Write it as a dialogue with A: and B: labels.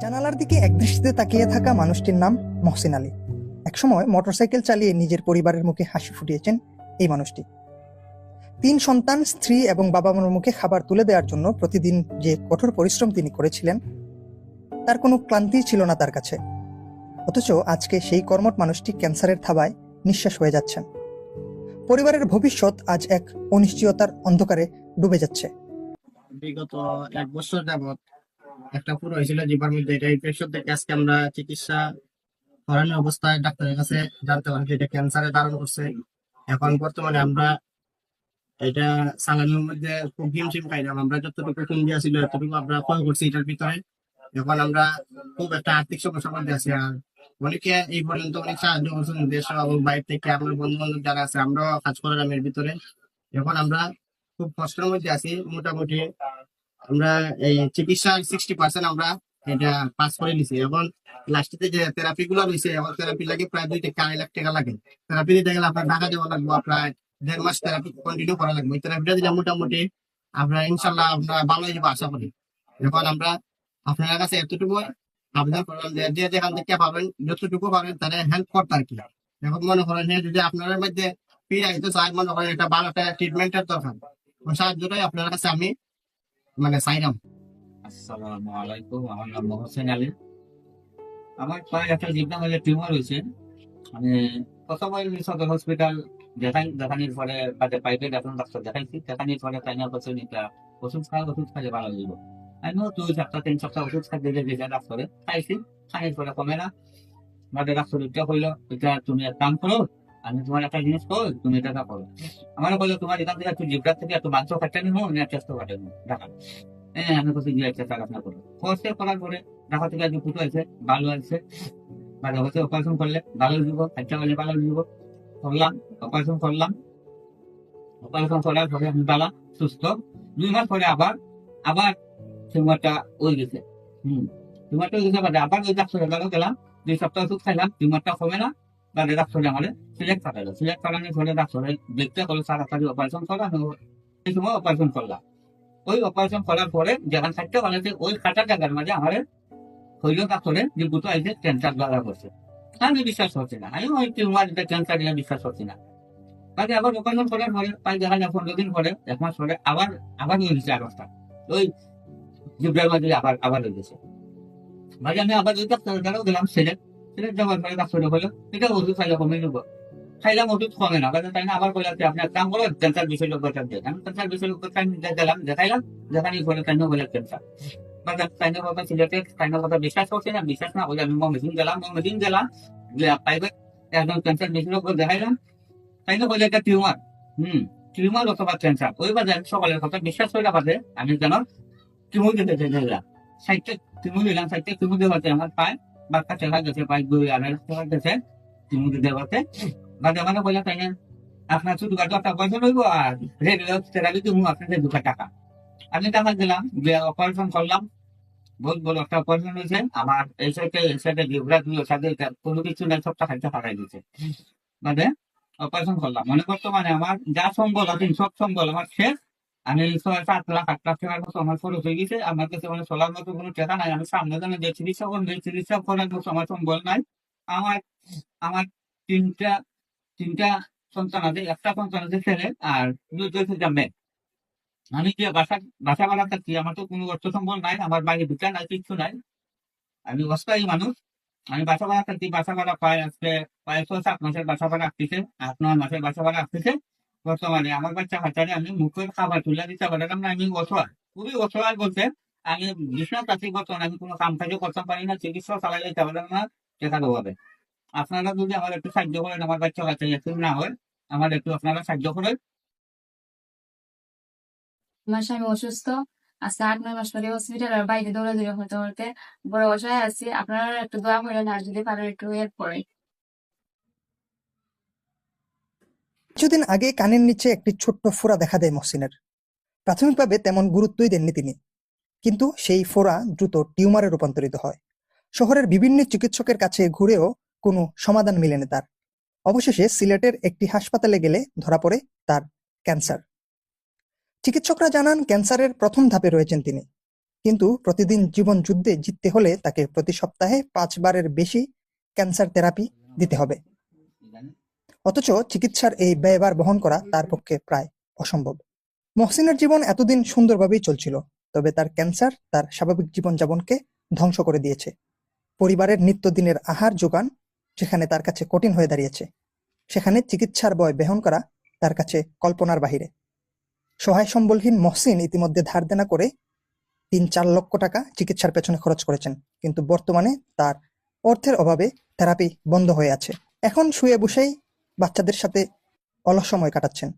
A: জানালার দিকে একদৃষ্টিতে তাকিয়ে থাকা মানুষটির নাম মহসিন আলী। একসময় মোটরসাইকেল চালিয়ে নিজের পরিবারের মুখে হাসি ফুটিয়েছেন এই মানুষটি। তিন সন্তান, স্ত্রী এবং বাবা মার মুখে খাবার তুলে দেওয়ার জন্য প্রতিদিন যে কঠোর পরিশ্রম তিনি করেছিলেন, তার কোনো ক্লান্তি ছিল না তার কাছে। অথচ আজকে সেই কর্মট মানুষটি ক্যান্সারের থাবায় নিঃশ্বাস হয়ে যাচ্ছেন। পরিবারের ভবিষ্যৎ আজ এক অনিশ্চয়তার অন্ধকারে ডুবে যাচ্ছে।
B: বিগত এক বছর যাবত একটা পুরো হয়েছিল জিবার মধ্যে, এটা ইনফেকশন থেকে আজকে আমরা চিকিৎসা করানোর অবস্থায় ডাক্তারের কাছে জানতে পারি এটা ক্যান্সারে ধারণ করছে। এখন বর্তমানে আমরা এটা সালানোর মধ্যে খুব হিমশিম খাইলাম আমরা যতটুকু কম দিয়া ছিল এতটুকু আমরা ক্ষয় করছি এটার ভিতরে, এখন আমরা খুব একটা আর্থিক সমস্যার মধ্যে আছি। আর অনেকে এই পর্যন্ত অনেক সাহায্য করছেন দেশ এবং বাইরে থেকে, আমার বন্ধু বান্ধব যারা আছে, আমরাও কাজ করলাম এর ভিতরে। এখন আমরা খুব কষ্টের মধ্যে আছি, মোটামুটি আমরা এই চিকিৎসার সিক্সটি পার্সেন্ট আমরা এটা পাস করে নিছি। এবং লাস্টে যে থেরাপি গুলো রয়েছে এখন থেরাপি লাগে প্রায় দুই থেকে আড়াই লাখ টাকা লাগে। থেরাপি দিতে গেলে আপনার টাকা দেওয়া লাগবে প্রায় দেড় মাস থেরাপি কন্টিনিউ করা লাগবে। থেরাপিটা দিলে মোটামুটি আমরা ইনশাল্লাহ আমরা ভালো যাব আশা করি। এখন আমরা আপনার কাছে এতটুকু আবেদন করলাম যে যে যেখান থেকে পাবেন, যতটুকু পাবেন তাহলে হেল্প করতে আর কি। এখন মনে করেন যদি আপনার মধ্যে ফিরে আসতে চাই মনে করেন এটা ভালো একটা ট্রিটমেন্টের দরকার। সাহায্যটাই আপনার কাছে আমি মানে চাইলাম
C: আসসালামু আলাইকুম, আমার নাম মোহসেন আলী। আমার প্রায় একটা জিবনা হলে টিউমার হয়েছে। আমি প্রথম সদর হসপিটাল দেখাই দেখানির পরে বাদে পাইপে এখন ডাক্তার দেখাইছি। দেখানির পরে তাই না বছর নিতে ওষুধ খাওয়া, ওষুধ খাইলে ভালো হইব। আমিও দুই সপ্তাহ, তিন সপ্তাহ ওষুধ খাই, দিলে দিলে ডাক্তারে খাইছি। খাইর পরে কমে না। বাদে ডাক্তার এটা কইলো, এটা তুমি এক কাম করো আমি তোমার একটা জিনিস করো তুমি এটা করো। আমার বলল তোমার এখান থেকে একটু জিবরার থেকে একটু মাংস কাটতে নিবো না চেষ্টা কাটে নিবো। দেখা। হ্যাঁ আমি বলছি যে একটা টাকা আপনার করব কোর্সে করার পরে ঢাকা থেকে আজকে ফুটো আছে ভালো আছে ভালো হচ্ছে অপারেশন করলে ভালো দিব একটা করলে ভালো দিব। করলাম অপারেশন করলাম। অপারেশন করার পরে আমি বালা, সুস্থ। দুই মাস পরে আবার আবার টিউমারটা ওই গেছে। হম। টিউমারটা ওই গেছে, আবার ওই ডাক্তারের গেলাম। দুই সপ্তাহ ওষুধ খাইলাম টিউমারটা কমে না। বাদে ডাক্তারে আমাদের সিলেক্ট করালো সিলেক্ট করানোর পরে ডাক্তারে দেখতে হলো তাড়াতাড়ি অপারেশন করা এই সময় অপারেশন করলাম। ওই অপারেশন করার পরে যেখান থাকতে পারে ওই কাটা জায়গার মাঝে আমার হইল ডাক্তারে যে দুটো আইসে ক্যান্সার ধরা করছে আমি বিশ্বাস হচ্ছে না। আমি ওই টিউমার এটা ক্যান্সার নিয়ে বিশ্বাস হচ্ছে না। বাকি আবার অপারেশন করার পরে প্রায় দেখা যায় পনেরো দিন পরে, এক মাস পরে আবার আবার নিয়ে গেছে অবস্থা। ওই জিব্রার মাঝে আবার আবার হয়ে গেছে। মাঝে আমি আবার ওই ডাক্তারের দ্বারাও গেলাম সিলেক্ট এটা খাইলে কমে নেব। খাইলাম ওষুধ কমে না কারণ তাই না আবার বলে আপনি এক কাম করেন ক্যান্সার বিষয় লোক দেন। আমি ক্যান্সার বিষয় লোক দেখাইলাম দেখানি কথা সিলেটে, তাই না কথা বিশ্বাস করছে না, বিশ্বাস আমি মেশিন গেলাম মেশিন গেলাম প্রাইভেট একদম ক্যান্সার মেশিন দেখাইলাম। তাই না বলে একটা টিউমার হম টিউমার অথবা ক্যান্সার ওই বাদে আমি সকালের কথা বিশ্বাস করে বাদে আমি যেন কিমো দিতে চাইলাম সাইডটা কিমো দিলাম সাইডটা কিমো দেওয়াতে আমার পায়। বাচ্চা চেলা গেছে দুই আড়াই লাখ টাকা গেছে কিমো দিতে পারতে বাদে মানে বলে তাই না? আপনার শুধু একটা পয়সা লইব আর রেগুলার থেরাপি দিব আপনাদের দুটো টাকা আমি টাকা দিলাম অপারেশন করলাম। বহুত বড় একটা অপারেশন হয়েছে। আমার এই সাইডে এই সাইডে জিবরা দুই সাথে কোনো কিছু নাই, সবটা খাইতে হারাই দিচ্ছে মানে অপারেশন করলাম। মনে করতো মানে আমার যা সম্বল আছে, সব সম্বল আমার শেষ। আমি ছয় সাত লাখ, আট লাখ টাকার মতো আমার হয়ে গেছে। আমার কাছে মানে চলার মতো কোনো টাকা নাই। আমি সামনে জানে যে চিকিৎসা করব এই চিকিৎসা করার মতো আমার সম্বল নাই। আমার আমার তিনটা তিনটা সন্তান আছে, একটা সন্তান আছে ছেলে আর দুই দুইটা মেয়ে। আমি যে বাসা বাসা ভাড়া থাকি, আমার তো কোনো অর্থ সম্বল নাই, আমার বাড়ি দুটা নাই, কিচ্ছু নাই। আমি অস্থায়ী মানুষ। আমি বাসা ভাড়া থাকি, বাসা ভাড়া পাই আজকে, প্রায় ছয়, সাত মাসের বাসা ভাড়া আসতেছে, আট, নয় মাসের বাসা ভাড়া আসতেছে। বর্তমানে। আমার বাচ্চা হাতারে আমি মুখের খাবার তুলে দিতে পারলাম না আমি অসহায়। খুবই অসহায় বলতে, আমি বিশ্বনাথ আছি বর্তমানে আমি কোনো কাম কাজও করতে পারি না, চিকিৎসা চালাই দিতে পারলাম না টাকা দেওয়াবে আপনারা যদি আমার একটু সাহায্য করেন, আমার বাচ্চা কাছে একটু না হয়, আমার একটু আপনারা সাহায্য করেন।
D: আমার স্বামী অসুস্থ, আজকে আট, নয় মাস পরে হসপিটাল আর বাইরে দৌড়াদৌড়ি হতে হতে বড় অসহায় আছি। আপনারা একটু দোয়া করেন, আর যদি পারেন একটু হেল্প করেন।
A: কিছুদিন আগে কানের নিচে একটি ছোট্ট ফোড়া দেখা দেয় মহসিনের। প্রাথমিকভাবে তেমন গুরুত্বই দেননি তিনি। কিন্তু সেই ফোড়া দ্রুত টিউমারে রূপান্তরিত হয়। শহরের বিভিন্ন চিকিৎসকের কাছে ঘুরেও কোনো সমাধান মেলেনি তার। অবশেষে সিলেটের একটি হাসপাতালে গেলে ধরা পড়ে তার ক্যান্সার। চিকিৎসকরা জানান, ক্যান্সারের প্রথম ধাপে রয়েছেন তিনি। কিন্তু প্রতিদিন জীবন যুদ্ধে জিততে হলে তাকে প্রতি সপ্তাহে পাঁচবারের বেশি ক্যান্সার থেরাপি দিতে হবে। অথচ চিকিৎসার এই ব্যয়ভার বহন করা তার পক্ষে প্রায় অসম্ভব। মহসিনের জীবন এতদিন সুন্দরভাবেই চলছিল, তবে তার ক্যান্সার তার স্বাভাবিক জীবনযাপনকে ধ্বংস করে দিয়েছে। পরিবারের নিত্যদিনের আহার যোগান যেখানে তার কাছে কঠিন হয়ে দাঁড়িয়েছে, সেখানে চিকিৎসার বয় বহন করা তার কাছে কল্পনার বাহিরে। সহায় সম্বলহীন মহসিন ইতিমধ্যে ধার দেনা করে তিন চার লক্ষ টাকা চিকিৎসার পেছনে খরচ করেছেন, কিন্তু বর্তমানে তার অর্থের অভাবে থেরাপি বন্ধ হয়ে আছে। এখন শুয়ে বসেই বাচ্চাদের সাথে অলস সময় কাটাচ্ছেন।